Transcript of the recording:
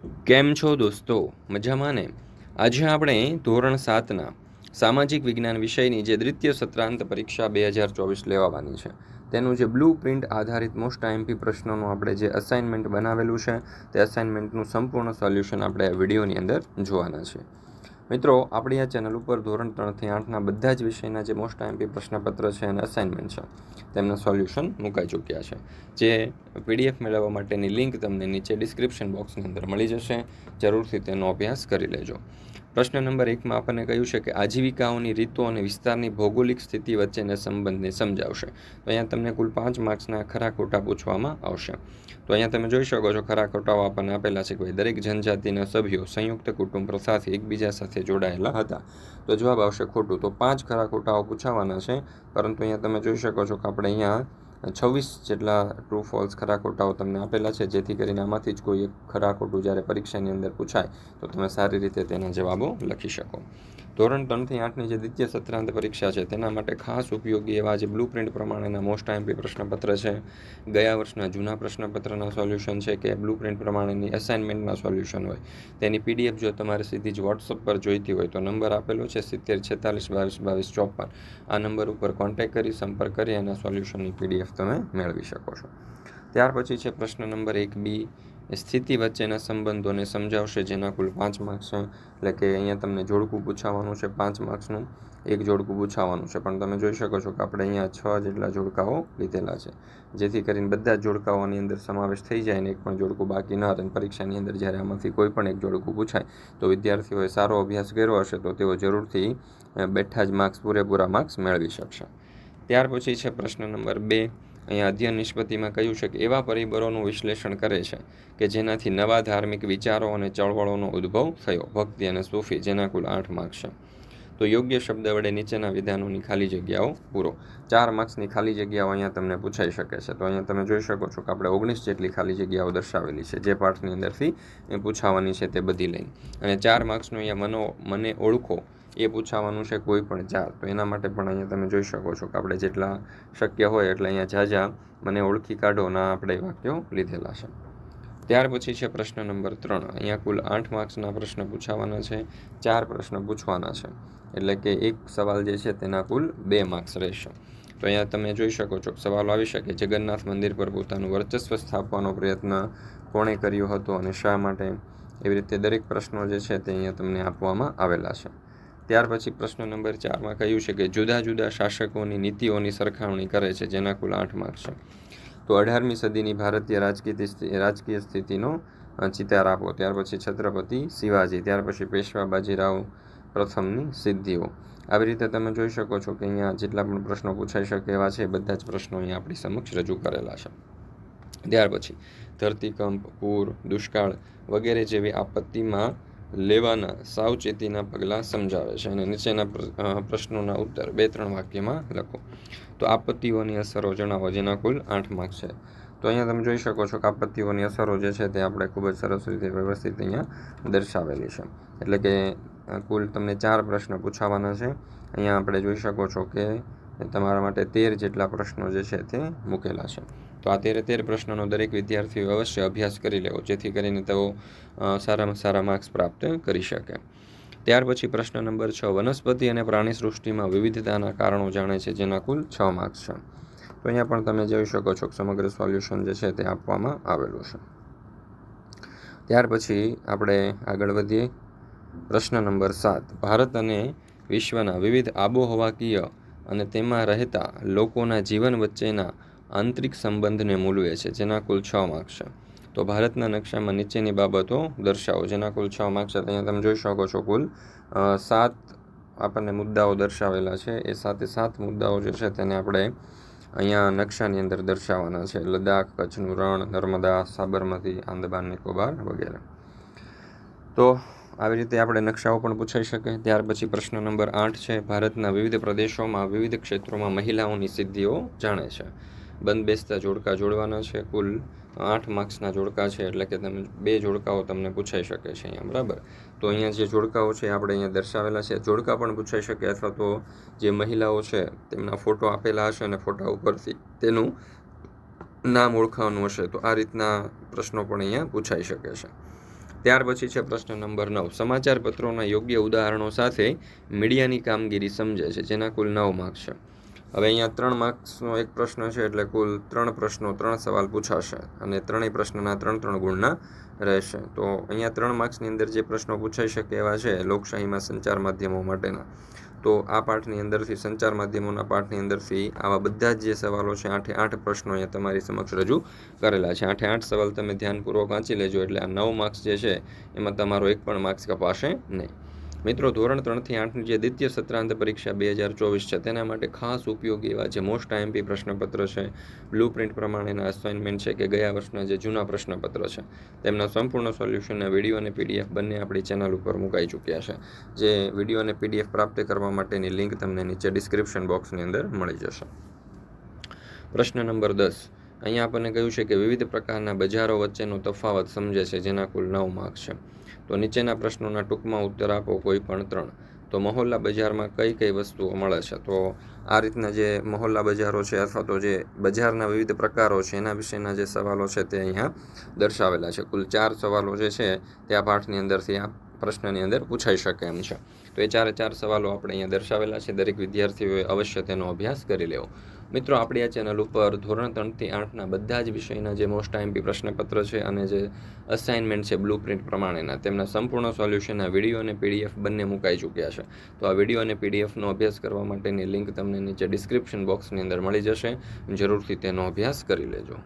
કેમ છો દોસ્તો? મજામાં ને? આજે આપણે ધોરણ સાતના સામાજિક વિજ્ઞાન વિષયની જે દ્વિતીય સત્રાંત પરીક્ષા બે હજાર ચોવીસ લેવાની છે, તેનું જે બ્લુ પ્રિન્ટ આધારિત મોસ્ટ આઈએમપી પ્રશ્નોનું આપણે જે અસાઇનમેન્ટ બનાવેલું છે, તે અસાઇનમેન્ટનું સંપૂર્ણ સોલ્યુશન આપણે આ વિડીયોની અંદર જોવાના છે. મિત્રો, આપણી આ ચેનલ ઉપર ધોરણ ત્રણથી આઠના બધા જ વિષયના જે મોસ્ટ આઈએમપી પ્રશ્નપત્ર છે અને અસાઇનમેન્ટ છે, તેમના સોલ્યુશન મુકાઈ ચૂક્યા છે. જે પીડીએફ મેળવવા માટેની લિંક તમને નીચે ડિસ્ક્રિપ્શન બોક્સની અંદર મળી જશે. જરૂરથી તેનો અભ્યાસ કરી લેજો. પ્રશ્ન નંબર એકમાં આપણને કહ્યું છે કે આજીવિકાઓની રીતો અને વિસ્તારની ભૌગોલિક સ્થિતિ વચ્ચેના સંબંધને સમજાવશે. તો અહીંયા તમને કુલ પાંચ માર્ક્સના ખરા ખોટા પૂછવામાં આવશે. તો અહીંયા તમે જોઈ શકો છો ખરા ખોટાઓ આપણને આપેલા છે કે દરેક જનજાતિના સભ્યો સંયુક્ત કુટુંબ સાથે એકબીજા સાથે જોડાયેલા હતા. તો જવાબ આવશે ખોટું. તો પાંચ ખરા ખોટાઓ પૂછાવાના છે. પરંતુ અહીંયા તમે જોઈ શકો છો કે આપણે અહીંયા છવ્વીસ જેટલા ટ્રુ ફોલ્સ ખરા ખોટાઓ તમને આપેલા છે, જેથી કરીને આમાંથી જ કોઈ એક ખરા ખોટું જ્યારે પરીક્ષાની અંદર પૂછાય, તો તમે સારી રીતે તેના જવાબો લખી શકો. ધોરણ ત્રણથી આઠની જે દ્વિતીય સત્રાંત પરીક્ષા છે, તેના માટે ખાસ ઉપયોગી એવા જે બ્લુ પ્રિન્ટ પ્રમાણેના મોસ્ટ આઈમ્પી પ્રશ્નપત્ર છે. ગયા વર્ષના જૂના પ્રશ્નપત્રના સોલ્યુશન છે કે બ્લુ પ્રિન્ટ પ્રમાણેની અસાઇનમેન્ટના સોલ્યુશન હોય. તેની પીડીએફ જો તમારે સીધી જ વોટ્સઅપ પર જોઈતી હોય, તો નંબર આપેલો છે સિત્તેર છેતાલીસ બાવીસ બાવીસ ચોપન. આ નંબર ઉપર કોન્ટેક્ટ કરી, સંપર્ક કરી અને સોલ્યુશનની પીડીએફ તમે મેળવી શકો છો. ત્યાર પછી છે પ્રશ્ન નંબર એક બી સ્થિતિ વચ્ચેના સંબંધોને સમજાવશે જેના કુલ પાંચ માર્ક્સ એટલે કે અહીંયા તમને જોડકું પૂછાવાનું છે, પાંચ માર્ક્સનું એક જોડકું પૂછાવાનું છે. પણ તમે જોઈ શકો છો કે આપણે અહીંયા છ જેટલા જોડકાઓ લીધેલા છે. જેથી કરીને બધા જ જોડકાઓની અંદર સમાવેશ થઈ જાય ને એક પણ જોડકું બાકી ન રહે. પરીક્ષાની અંદર જ્યારે આમાંથી કોઈ પણ એક જોડકું પૂછાય, તો વિદ્યાર્થીઓએ સારો અભ્યાસ કર્યો હશે, તો તેઓ જરૂરથી બેઠા જ માર્ક્સ પૂરેપૂરા માર્ક્સ મેળવી શકશે. ત્યાર પછી છે પ્રશ્ન નંબર બે. અહીંયા અધ્યયન નિષ્પતિમાં કહ્યું છે કે એવા પરિબળોનું વિશ્લેષણ કરે છે કે જેનાથી નવા ધાર્મિક વિચારો અને ચળવળોનો ઉદ્ભવ થયો. ભક્તિ અને સૂફી જેના કુલ આઠ માર્ક્સ છે. તો યોગ્ય શબ્દ વડે નીચેના વિધાનોની ખાલી જગ્યાઓ પૂરો. ચાર માર્ક્સની ખાલી જગ્યાઓ અહીંયા તમને પૂછાઈ શકે છે. તો અહીંયા તમે જોઈ શકો છો કે આપણે ઓગણીસ જેટલી ખાલી જગ્યાઓ દર્શાવેલી છે. જે પાઠની અંદરથી પૂછાવાની છે તે બધી લઈને. અને ચાર માર્ક્સનું અહીંયા મનો, મને ઓળખો એ પૂછાવાનું છે કોઈ પણ જાત. તો એના માટે પણ અહીંયા તમે જોઈ શકો છો કે આપણે જેટલા શક્ય હોય એટલે અહીંયા ઝાઝા મને ઓળખી કાઢો ના આપણે વાક્યો લીધેલા છે. ત્યાર પછી છે પ્રશ્ન નંબર ત્રણ. અહીંયા કુલ આઠ માર્ક્સના પ્રશ્ન પૂછાવાના છે, ચાર પ્રશ્ન પૂછવાના છે. એટલે કે એક સવાલ જે છે તેના કુલ બે માર્ક્સ રહેશે. તો અહીંયા તમે જોઈ શકો છો, સવાલો આવી શકે, જગન્નાથ મંદિર પર પોતાનું વર્ચસ્વ સ્થાપવાનો પ્રયત્ન કોણે કર્યો હતો અને શા માટે? એવી રીતે દરેક પ્રશ્નો જે છે તે અહીંયા તમને આપવામાં આવેલા છે. ત્યાર પછી પ્રશ્ન નંબર ચારમાં કહ્યું છે કે જુદા જુદા શાસકોની નીતિઓની સરખામણી કરે છે, જેના કુલ આઠ માર્ક છે. તો અઢારમી સદીની ભારતીય રાજકીય રાજકીય સ્થિતિનો ચિતાર આપો. ત્યાર પછી છત્રપતિ શિવાજી, ત્યાર પછી પેશવા બાજીરાવ પ્રથમની સિદ્ધિઓ. આવી રીતે તમે જોઈ શકો છો કે અહીંયા જેટલા પણ પ્રશ્નો પૂછાઈ શકે એવા છે, બધા જ પ્રશ્નો અહીંયા આપણી સમક્ષ રજૂ કરેલા છે. ત્યાર પછી ધરતીકંપ, પૂર, દુષ્કાળ વગેરે જેવી આપત્તિમાં લેવાના સાવચેતીના પગલાં સમજાવે છે અને નીચેના પ્રશ્નોના ઉત્તર બે ત્રણ વાક્યમાં લખો. તો આપત્તિઓની અસરો જણાવો, જેના કુલ આઠ માર્ક છે. તો અહીંયા તમે જોઈ શકો છો કે આપત્તિઓની અસરો જે છે તે આપણે ખૂબ જ સરસ રીતે વ્યવસ્થિત અહીંયા દર્શાવેલી છે. એટલે કે કુલ તમને ચાર પ્રશ્ન પૂછાવાના છે. અહીંયા આપણે જોઈ શકો છો કે તમારા માટે તેર જેટલા પ્રશ્નો જે છે તે મૂકેલા છે. તો આ તેરે તેર પ્રશ્નોનો દરેક વિદ્યાર્થીઓ અવશ્ય અભ્યાસ કરી લેવો, જેથી કરીને તેઓ સારામાં સારા માર્ક્સ પ્રાપ્ત કરી શકે. ત્યાર પછી પ્રશ્ન નંબર છ, વનસ્પતિ અને પ્રાણી સૃષ્ટિમાં વિવિધતાના કારણો જાણે છે, જેના કુલ છ માર્ક્સ છે. તો અહીંયા પણ તમે જોઈ શકો છો કે સમગ્ર સોલ્યુશન જે છે તે આપવામાં આવેલું છે. ત્યાર પછી આપણે આગળ વધીએ. પ્રશ્ન નંબર સાત, ભારત અને વિશ્વના વિવિધ આબોહવાકીય અને તેમાં રહેતા લોકોના જીવન વચ્ચેના આંતરિક સંબંધને મૂલવે છે, જેના કુલ છ માર્ક્સ છે. તો ભારતના નકશામાં નીચેની બાબતો દર્શાવો, જેના કુલ છ માર્ક્સ છે અહીંયા તમે જોઈ શકો છો કુલ સાત આપણને મુદ્દાઓ દર્શાવેલા છે. એ સાથે સાત મુદ્દાઓ જે છે તેને આપણે અહીંયા નકશાની અંદર દર્શાવવાના છે. લદ્દાખ, કચ્છનું રણ, નર્મદા, સાબરમતી, આંદમાન, નિકોબાર વગેરે. તો આવી રીતે આપણે નકશાઓ પણ પૂછાઈ શકે. ત્યાર પછી પ્રશ્ન નંબર આઠ છે, ભારતના વિવિધ પ્રદેશોમાં વિવિધ ક્ષેત્રોમાં મહિલાઓની સિદ્ધિઓ જાણે છે. બંધ બેસતા જોડકા જોડવાના છે, કુલ આઠ માર્ક્સના જોડકા છે, એટલે કે તમે બે જોડકાઓ તમને પૂછાઈ શકે છે અહીંયા, બરાબર? તો અહીંયા જે જોડકાઓ છે આપણે અહીંયા દર્શાવેલા છે. જોડકા પણ પૂછાઈ શકે અથવા તો જે મહિલાઓ છે તેમના ફોટો આપેલા હશે અને ફોટા ઉપરથી તેનું નામ ઓળખાવાનું હશે. તો આ રીતના પ્રશ્નો પણ અહીંયા પૂછાઈ શકે છે. ત્યાર પછી છે પ્રશ્ન નંબર નવ. સમાચાર પત્રોના યોગ્ય ઉદાહરણો સાથે મીડિયાની કામગીરી સમજે છે, જેના કુલ નવ માર્ક્સ છે. હવે અહીંયા ત્રણ માર્ક્સનો એક પ્રશ્ન છે, એટલે કુલ ત્રણ પ્રશ્નો ત્રણ સવાલ પૂછાશે અને ત્રણેય પ્રશ્નના ત્રણ ત્રણ ગુણના રહેશે. તો અહીંયા ત્રણ માર્ક્સની અંદર જે પ્રશ્નો પૂછાઈ શકે એવા છે, લોકશાહીમાં સંચાર માધ્યમો માટેના. તો આ પાઠની અંદરથી, સંચાર માધ્યમોના પાઠની અંદરથી આવા બધા જ જે સવાલો છે, આઠે આઠ પ્રશ્નો અહીંયા તમારી સમક્ષ રજૂ કરેલા છે. આઠે આઠ સવાલ તમે ધ્યાનપૂર્વક વાંચી લેજો, એટલે આ નવ માર્ક્સ જે છે, એમાં તમારો એક પણ માર્ક્સ કપાશે નહીં. મિત્રો, ધોરણ ત્રણથી આઠની જે દ્વિતીય સત્રાંત પરીક્ષા બે હજાર ચોવીસ છે, તેના માટે ખાસ ઉપયોગી એવા જે મોસ્ટ આઈએમપી પ્રશ્નપત્ર છે બ્લુ પ્રિન્ટ પ્રમાણેના અસાઇનમેન્ટ છે કે ગયા વર્ષના જે જૂના પ્રશ્નપત્ર છે, તેમના સંપૂર્ણ સોલ્યુશનના વીડિયો અને પીડીએફ બંને આપણી ચેનલ ઉપર મુકાઈ ચૂક્યા છે. જે વીડિયો અને પીડીએફ પ્રાપ્ત કરવા માટેની લિંક તમને નીચે ડિસ્ક્રિપ્શન બોક્સની અંદર મળી જશે. પ્રશ્ન નંબર દસ. અહીંયા આપણને કહ્યું છે કે વિવિધ પ્રકારના બજારો વચ્ચેનો તફાવત સમજે છે, જેના કુલ નવ માર્ક છે. તો નીચેના પ્રશ્નોના ટૂંકમાં ઉત્તર આપો, કોઈ પણ ત્રણ. તો મહોલ્લા બજારમાં કઈ કઈ વસ્તુઓ મળે છે? તો આ રીતના જે મહોલ્લા બજારો છે અથવા તો જે બજારના વિવિધ પ્રકારો છે, એના વિશેના જે સવાલો છે તે અહીંયા દર્શાવેલા છે. કુલ ચાર સવાલો જે છે તે આ પાઠની અંદરથી આ પ્રશ્નની અંદર પૂછાઈ શકે એમ છે. તો એ ચારે ચાર સવાલો આપણે અહીંયા દર્શાવેલા છે. દરેક વિદ્યાર્થીઓએ અવશ્ય તેનો અભ્યાસ કરી લેવો. મિત્રો, આપણી આ ચેનલ ઉપર ધોરણ ત્રણથી આઠના બધા જ વિષયના જે મોસ્ટ આઈમ્પી પ્રશ્નપત્ર છે અને જે અસાઇનમેન્ટ છે બ્લુ પ્રિન્ટ પ્રમાણેના, તેમના સંપૂર્ણ સોલ્યુશનના વીડિયો અને પીડીએફ બંને મુકાઈ ચૂક્યા છે. તો આ વીડિયો અને પીડીએફનો અભ્યાસ કરવા માટેની લિંક તમને નીચે ડિસ્ક્રિપ્શન બોક્સની અંદર મળી જશે. જરૂરથી તેનો અભ્યાસ કરી લેજો.